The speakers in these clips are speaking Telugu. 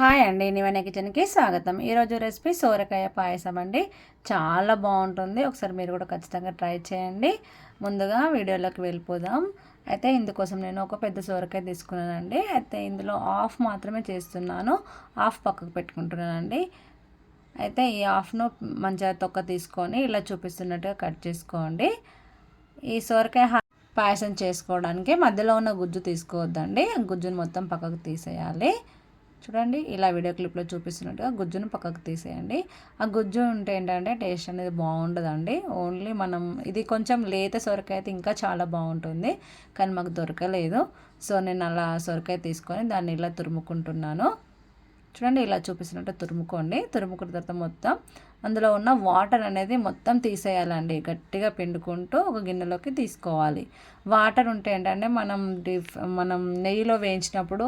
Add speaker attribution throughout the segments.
Speaker 1: హాయ్ అండి నివెన కిచెన్కి స్వాగతం. ఈరోజు రెసిపీ సోరకాయ పాయసం అండి. చాలా బాగుంటుంది. ఒకసారి మీరు కూడా ఖచ్చితంగా ట్రై చేయండి. ముందుగా వీడియోలోకి వెళ్ళిపోదాం. అయితే ఇందుకోసం నేను ఒక పెద్ద సోరకాయ తీసుకున్నానండి. అయితే ఇందులో ఆఫ్ మాత్రమే చేస్తున్నాను. ఆఫ్ పక్కకు పెట్టుకుంటున్నానండి. అయితే ఈ ఆఫ్ను మంచిగా తొక్క తీసుకొని ఇలా చూపిస్తున్నట్టుగా కట్ చేసుకోండి. ఈ సోరకాయ పాయసం చేసుకోవడానికి మధ్యలో ఉన్న గుజ్జు తీసుకోవద్దండి. గుజ్జును మొత్తం పక్కకు తీసేయాలి. చూడండి ఇలా వీడియో క్లిప్లో చూపిస్తున్నట్టుగా గుజ్జును పక్కకు తీసేయండి. ఆ గుజ్జు ఉంటే ఏంటంటే టేస్ట్ అనేది బాగుండదండి. ఓన్లీ మనం ఇది కొంచెం లేత సొరకాయ అయితే ఇంకా చాలా బాగుంటుంది కానీ మాకు దొరకలేదు. సో నేను అలా సొరకాయ తీసుకొని దాన్ని ఇలా తురుముకుంటున్నాను. చూడండి ఇలా చూపిస్తున్నట్టు తురుముకోండి. తురుముకున్న తర్వాత మొత్తం అందులో ఉన్న వాటర్ అనేది మొత్తం తీసేయాలండి. గట్టిగా పిండుకుంటూ ఒక గిన్నెలోకి తీసుకోవాలి. వాటర్ ఉంటే ఏంటంటే మనం డిఫ్ మనం నెయ్యిలో వేయించినప్పుడు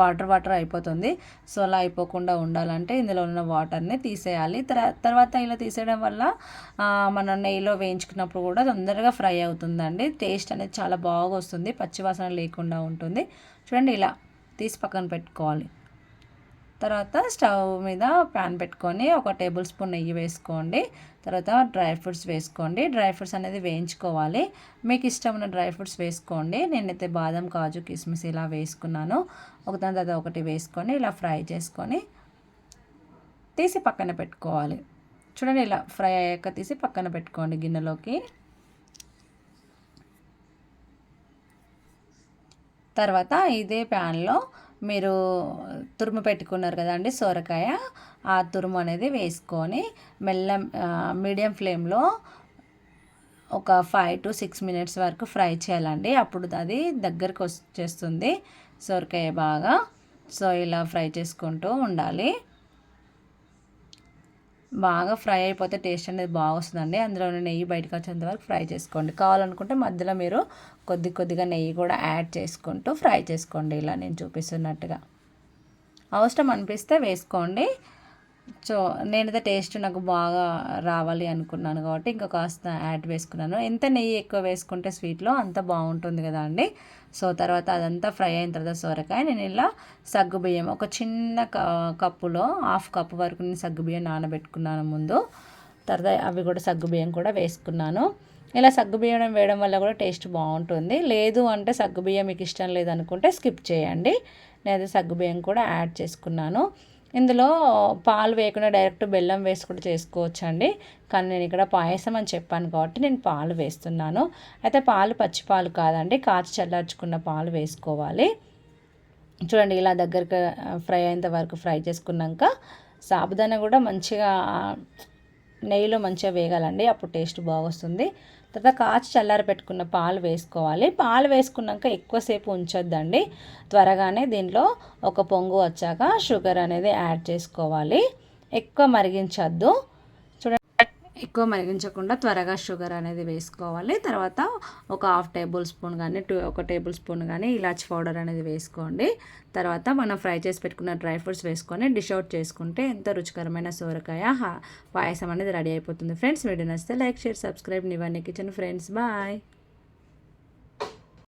Speaker 1: వాటర్ వాటర్ అయిపోతుంది. సో అలా అయిపోకుండా ఉండాలంటే ఇందులో ఉన్న వాటర్ని తీసేయాలి. తర్వాత ఇలా తీసేయడం వల్ల మన నెయ్యిలో వేయించుకున్నప్పుడు కూడా తొందరగా ఫ్రై అవుతుందండి. టేస్ట్ అనేది చాలా బాగా వస్తుంది. పచ్చివాసన లేకుండా ఉంటుంది. చూడండి ఇలా తీసి పక్కన పెట్టుకోవాలి. తర్వాత స్టవ్ మీద ప్యాన్ పెట్టుకొని ఒక టేబుల్ స్పూన్ నెయ్యి వేసుకోండి. తర్వాత డ్రై ఫ్రూట్స్ వేసుకోండి. డ్రై ఫ్రూట్స్ అనేది వేయించుకోవాలి. మీకు ఇష్టం ఉన్న డ్రై ఫ్రూట్స్ వేసుకోండి. నేనైతే బాదం కాజు కిస్మిస్ ఇలా వేసుకున్నాను. ఒక దాని తర్వాత ఒకటి వేసుకొని ఇలా ఫ్రై చేసుకొని తీసి పక్కన పెట్టుకోవాలి. చూడండి ఇలా ఫ్రై అయ్యాక తీసి పక్కన పెట్టుకోండి గిన్నెలోకి. తర్వాత ఇదే ప్యాన్లో మీరు తురుము పెట్టుకున్నారు కదండి సొరకాయ ఆ తురుము అనేది వేసుకొని మెల్ల మీడియం ఫ్లేమ్లో ఒక ఫైవ్ టు సిక్స్ మినిట్స్ వరకు ఫ్రై చేయాలండి. అప్పుడు అది దగ్గరకు వచ్చేస్తుంది సొరకాయ బాగా. సో ఇలా ఫ్రై చేసుకుంటూ ఉండాలి. బాగా ఫ్రై అయిపోతే టేస్ట్ అనేది బాగా వస్తుందండి అందులో నెయ్యి బయటకు వచ్చేంత వరకు ఫ్రై చేసుకోండి. కావాలనుకుంటే మధ్యలో మీరు కొద్ది కొద్దిగా నెయ్యి కూడా యాడ్ చేసుకుంటూ ఫ్రై చేసుకోండి. ఇలా నేను చూపిస్తున్నట్టుగా. అవసరం అనిపిస్తే వేసుకోండి. సో నేనైతే టేస్ట్ నాకు బాగా రావాలి అనుకున్నాను కాబట్టి ఇంకా కాస్త యాడ్ వేసుకున్నాను. ఎంత నెయ్యి ఎక్కువ వేసుకుంటే స్వీట్లో అంత బాగుంటుంది కదా అండి. సో తర్వాత అదంతా ఫ్రై అయిన తర్వాత సొరకాయ నేను ఇలా సగ్గు బియ్యం ఒక చిన్న కప్పులో హాఫ్ కప్పు వరకు నేను సగ్గు బియ్యం నానబెట్టుకున్నాను ముందు. తర్వాత అవి కూడా సగ్గు బియ్యం కూడా వేసుకున్నాను. ఇలా సగ్గు బియ్యం వేయడం వల్ల కూడా టేస్ట్ బాగుంటుంది. లేదు అంటే సగ్గు బియ్యం మీకు ఇష్టం లేదనుకుంటే స్కిప్ చేయండి. నేను సగ్గు బియ్యం కూడా యాడ్ చేసుకున్నాను. ఇందులో పాలు వేయకుండా డైరెక్ట్ బెల్లం వేసి కూడా చేసుకోవచ్చు అండి కానీ నేను ఇక్కడ పాయసం అని చెప్పాను కాబట్టి నేను పాలు వేస్తున్నాను. అయితే పాలు పచ్చి పాలు కాదండి కాచి చల్లార్చుకున్న పాలు వేసుకోవాలి. చూడండి ఇలా దగ్గరకు ఫ్రై అయ్యేంత వరకు ఫ్రై చేసుకున్నాక సాబుదానా కూడా మంచిగా నెయ్యిలో మంచిగా వేగాలండి అప్పుడు టేస్ట్ బాగొస్తుంది. తర్వాత కాచి చల్లార పెట్టుకున్న పాలు వేసుకోవాలి. పాలు వేసుకున్నాక ఎక్కువసేపు ఉంచొద్దండి. త్వరగానే దీనిలో ఒక పొంగు వచ్చాక షుగర్ అనేది యాడ్ చేసుకోవాలి. ఎక్కువ మరిగించద్దు. ఎక్కువ మరిగించకుండా త్వరగా షుగర్ అనేది వేసుకోవాలి. తర్వాత ఒక హాఫ్ టేబుల్ స్పూన్ కానీ టూ ఒక టేబుల్ స్పూన్ కానీ ఇలాచి పౌడర్ అనేది వేసుకోండి. తర్వాత మనం ఫ్రై చేసి పెట్టుకున్న డ్రై ఫ్రూట్స్ వేసుకొని డిష్ అవుట్ చేసుకుంటే ఎంతో రుచికరమైన సోరకాయ పాయసం అనేది రెడీ అయిపోతుంది. ఫ్రెండ్స్ వీడియో నచ్చితే లైక్ షేర్ సబ్స్క్రైబ్. ఇవన్నీ కిచెన్ ఫ్రెండ్స్ బాయ్.